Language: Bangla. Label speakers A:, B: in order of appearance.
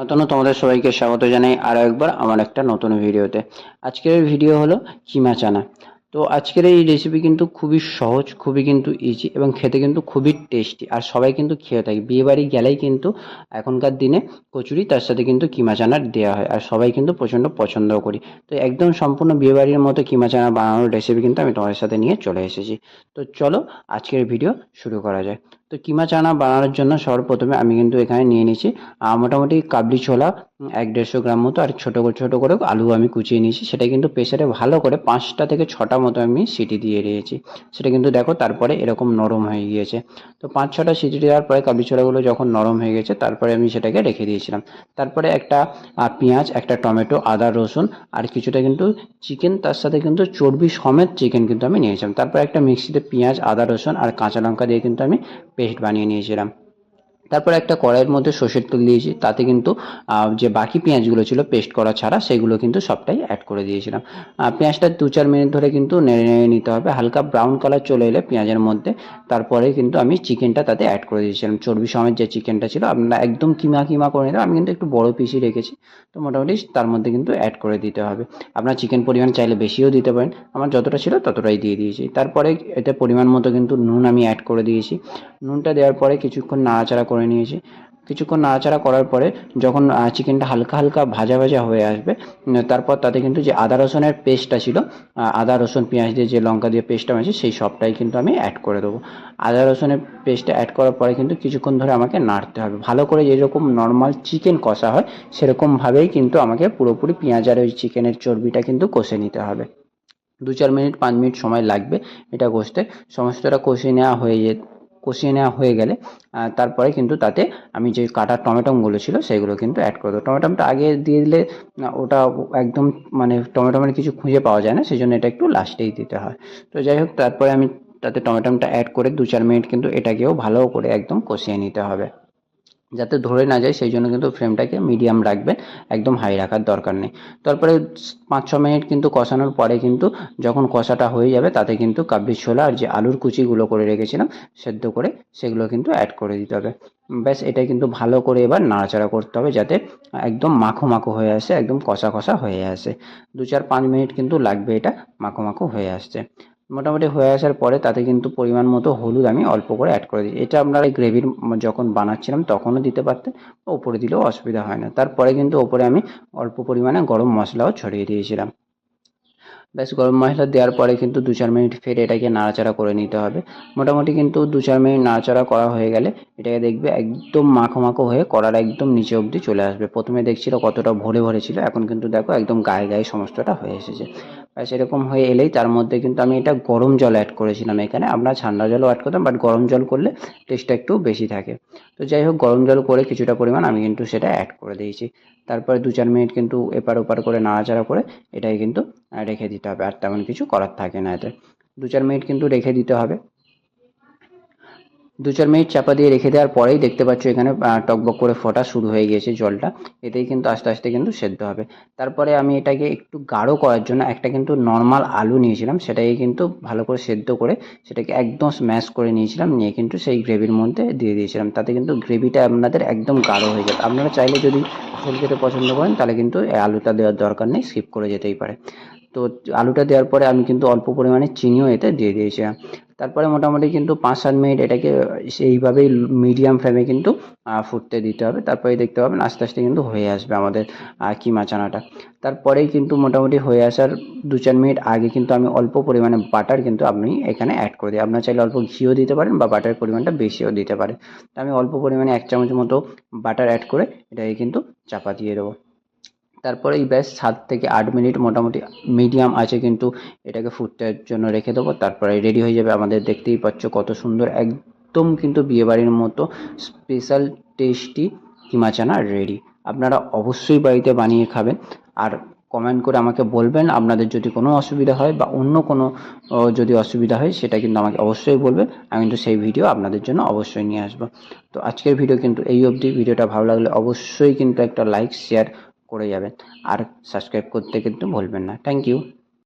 A: নতুন তোমাদের সবাইকে স্বাগত জানাই আরও একবার আমার একটা নতুন ভিডিওতে। আজকের ভিডিও হলো কিমা চানা। তো আজকের এই রেসিপি কিন্তু খুবই সহজ, খুবই কিন্তু ইজি এবং খেতে কিন্তু খুবই টেস্টি আর সবাই কিন্তু খেয়ে থাকে। বিয়ে বাড়ি গেলেই কিন্তু এখনকার দিনে কচুরি তার সাথে কিন্তু কিমা চানার দেওয়া হয়। আর সবাই কিন্তু প্রচণ্ড পছন্দও করি। তো একদম সম্পূর্ণ বিয়ে বাড়ির মতো কিমা চানা বানানোর রেসিপি কিন্তু আমি তোমাদের সাথে নিয়ে চলে এসেছি। তো চলো আজকের ভিডিও শুরু করা যায় তো কিমা চানা বানানোর জন্য সর্বপ্রথমে আমি কিন্তু এখানে নিয়ে নিয়েছি মোটামুটি কাবলি ছোলা এক দেড়শো গ্রাম মতো আর ছোটো ছোটো করে আলু আমি কুচিয়ে নিয়েছি। সেটা কিন্তু প্রেসারে ভালো করে পাঁচটা থেকে ছটা মতো আমি সিটি দিয়ে দিয়েছি। সেটা কিন্তু দেখো তারপরে এরকম নরম হয়ে গিয়েছে। তো পাঁচ, ছটা সিটি দেওয়ার পরে কাবলি ছোলাগুলো যখন নরম হয়ে গেছে, তারপরে আমি সেটাকে রেখে দিয়েছিলাম। তারপরে একটা পেঁয়াজ, একটা টমেটো, আদা, রসুন আর কিছুটা কিন্তু চিকেন, তার সাথে কিন্তু চর্বি সমেত চিকেন কিন্তু আমি নিয়েছিলাম। তারপরে একটা মিক্সিতে পেঁয়াজ, আদা, রসুন আর কাঁচা লঙ্কা দিয়ে কিন্তু আমি পেস্ট বানিয়ে নিয়েছিলাম। তারপর একটা কড়াইয়ের মধ্যে সর্ষের তেল দিয়েছি। তাতে কিন্তু যে বাকি পেঁয়াজগুলো ছিল পেস্ট করা ছাড়া, সেগুলো কিন্তু সবটাই অ্যাড করে দিয়েছিলাম। পেঁয়াজটা দু চার মিনিট ধরে কিন্তু নেড়ে নেড়ে নিতে হবে। হালকা ব্রাউন কালার চলে এলে পেঁয়াজের মধ্যে, তারপরে কিন্তু আমি চিকেনটা তাতে অ্যাড করে দিয়েছিলাম। চর্বি সমেত যে চিকেনটা ছিল আপনারা একদম কিমা কিমা করে নিতে আমি কিন্তু একটু বড় পিসই রেখেছি। তো মোটামুটি তার মধ্যে কিন্তু অ্যাড করে দিতে হবে। আপনার চিকেন পরিমাণ চাইলে বেশিও দিতে পারেন। আমার যতটা ছিল ততটাই দিয়ে দিয়েছি। তারপরে এতে পরিমাণ মতো কিন্তু নুন আমি অ্যাড করে দিয়েছি। নুনটা দেওয়ার পরে কিছুক্ষণ নাড়াচাড়া করে নিয়েছি। কিছুক্ষণ নাড়াচাড়া করার পরে যখন চিকেনটা হালকা হালকা ভাজা ভাজা হয়ে আসবে তারপর তাতে কিন্তু যে আদা রসুনের পেস্টটা ছিল আদা, রসুন, পেঁয়াজ দিয়ে যে লঙ্কা দিয়ে পেস্টটা আছে সেই সবটাই কিন্তু আমি অ্যাড করে দেবো। আদা, রসুনের পেস্টটা অ্যাড করার পরে কিন্তু কিছুক্ষণ ধরে আমাকে নাড়তে হবে। ভালো করে যেরকম নর্মাল চিকেন কষা হয়, সেরকমভাবেই কিন্তু আমাকে পুরোপুরি পেঁয়াজ আর ওই চিকেনের চর্বিটা কিন্তু কষে নিতে হবে। দু চার মিনিট, পাঁচ মিনিট সময় লাগবে এটা কষতে। সমস্তটা কষিয়ে নেওয়া হয়ে যে কষিয়ে নেওয়া হয়ে গেলে তারপরে কিন্তু তাতে আমি যে কাটা টমেটোমগুলো ছিল সেগুলো কিন্তু অ্যাড করে দেবো। টমেটোটা আগে দিয়ে দিলে ওটা একদম মানে টমেটো মানে কিছু খুঁজে পাওয়া যায় না সেই জন্য এটা একটু লাস্টেই দিতে হয়। তো যাই হোক, তারপরে আমি তাতে টমেটোমটা অ্যাড করে দু চার মিনিট কিন্তু এটাকেও ভালো করে একদম কষিয়ে নিতে হবে। যাতে ধরে না যায়, সেই জন্য কিন্তু ফ্লেমটাকে মিডিয়াম রাখবেন একদম হাই রাখার দরকার নেই। তারপরে পাঁচ ছ মিনিট কিন্তু কষানোর পরে কিন্তু যখন কষাটা হয়ে যাবে, তাতে কিন্তু কাবলি ছোলা আর যে আলুর কুচিগুলো করে রেখেছিলাম, সেদ্ধ করে সেগুলো কিন্তু অ্যাড করে দিতে হবে। ব্যাস এটা কিন্তু ভালো করে এবার নাড়াচাড়া করতে হবে যাতে একদম মাখো মাখো হয়ে আসে, একদম কষা কষা হয়ে আসে। দু চার পাঁচ মিনিট কিন্তু লাগবে এটা মাখো মাখো হয়ে আসছে মোটামুটি হয়ে আসার পরে তাতে কিন্তু পরিমাণ মতো হলুদ আমি অল্প করে অ্যাড করে দিই এটা আপনারা গ্রেভির যখন বানাচ্ছিলাম তখনও দিতে পারতেন বা উপরে দিলেও অসুবিধা হয় না। তারপরে কিন্তু ওপরে আমি অল্প পরিমাণে গরম মশলাও ছড়িয়ে দিয়েছিলাম। ব্যাস, গরম মশলা দেওয়ার পরে কিন্তু দু চার মিনিট ফের এটাকে নাড়াচাড়া করে নিতে হবে। মোটামুটি কিন্তু দু চার মিনিট নাড়াচাড়া করা হয়ে গেলে এটাকে দেখবে একদম মাখো মাখো হয়ে কড়ার একদম নিচে অবধি চলে আসবে। প্রথমে দেখছিল কতটা ভরে ভরে ছিল, এখন কিন্তু দেখো একদম গায়ে গায়ে সমস্তটা হয়ে এসেছে। সেরকম হয়ে এলেই তার মধ্যে কিন্তু আমি এটা গরম জল অ্যাড করেছিলাম এখানে। আমরা ঠান্ডা জলও অ্যাড করতাম বাট গরম জল করলে টেস্টটা একটু বেশি থাকে। তো যাই হোক, গরম জল করে কিছুটা পরিমাণ আমি কিন্তু সেটা অ্যাড করে দিয়েছি। তারপরে দু চার মিনিট কিন্তু এপার ওপার করে নাড়াচাড়া করে এটাই কিন্তু রেখে দিতে হবে। আর তেমন কিছু করার থাকে না এতে। দু চার মিনিট কিন্তু রেখে দিতে হবে। দু চার মিনিট চাপা দিয়ে রেখে দেওয়ার পরেই দেখতে পাচ্ছ এখানে টকবক করে ফোটা শুরু হয়ে গিয়েছে জলটা। এতেই কিন্তু আস্তে আস্তে কিন্তু সেদ্ধ হবে। তারপরে আমি এটাকে একটু গাঢ় করার জন্য একটা কিন্তু নর্মাল আলু নিয়েছিলাম। সেটাকে কিন্তু ভালো করে সেদ্ধ করে সেটাকে একদম স্ম্যাশ করে নিয়েছিলাম। নিয়ে কিন্তু সেই গ্রেভির মধ্যে দিয়ে দিয়েছিলাম। তাতে কিন্তু গ্রেভিটা আপনাদের একদম গাঢ় হয়ে যাবে। আপনারা চাইলে যদি ঝোল খেতে পছন্দ করেন, তাহলে কিন্তু আলুটা দেওয়ার দরকার নেই। স্কিপ করে যেতেই পারে। তো আলুটা দেওয়ার পরে আমি কিন্তু অল্প পরিমাণে চিনিও এতে দিয়ে দিয়েছিলাম তারপরে মোটামুটি কিন্তু পাঁচ সাত মিনিট এটাকে সেইভাবেই মিডিয়াম ফ্লেমে কিন্তু ফুটতে দিতে হবে। তারপরে দেখতে পাবেন আস্তে আস্তে কিন্তু হয়ে আসবে আমাদের কিমা চানাটা। তারপরেই কিন্তু মোটামুটি হয়ে আসার দু চার মিনিট আগে কিন্তু আমি অল্প পরিমাণে বাটার কিন্তু আপনি এখানে অ্যাড করে দিই। আপনার চাইলে অল্প ঘিও দিতে পারেন বা বাটার পরিমাণটা বেশিও দিতে পারেন। তো আমি অল্প পরিমাণে এক চামচ মতো বাটার অ্যাড করে এটাকে কিন্তু চাপা দিয়ে দেবো। তারপরে এই ব্যাস সাত থেকে আট মিনিট মোটামুটি মিডিয়াম আছে কিন্তু এটাকে ফুটতে জন্য রেখে দেবো। তারপরে রেডি হয়ে যাবে আমাদের দেখতেই পাচ্ছ কত সুন্দর একদম কিন্তু বিয়েবাড়ির মতো special tasty keema chana ready. আপনারা অবশ্যই বাড়িতে বানিয়ে খাবেন আর কমেন্ট করে আমাকে বলবেন আপনাদের যদি কোনো অসুবিধা হয় বা অন্য কোনো যদি অসুবিধা হয় সেটা কিন্তু আমাকে অবশ্যই বলবেন। আমি কিন্তু সেই ভিডিও আপনাদের জন্য অবশ্যই নিয়ে আসব। তো আজকের ভিডিও কিন্তু এই অবধি। ভিডিওটা ভালো লাগলে অবশ্যই কিন্তু একটা লাইক, শেয়ার করে যাবেন। আর সাবস্ক্রাইব করতে কিন্তু ভুলবেন না। Thank you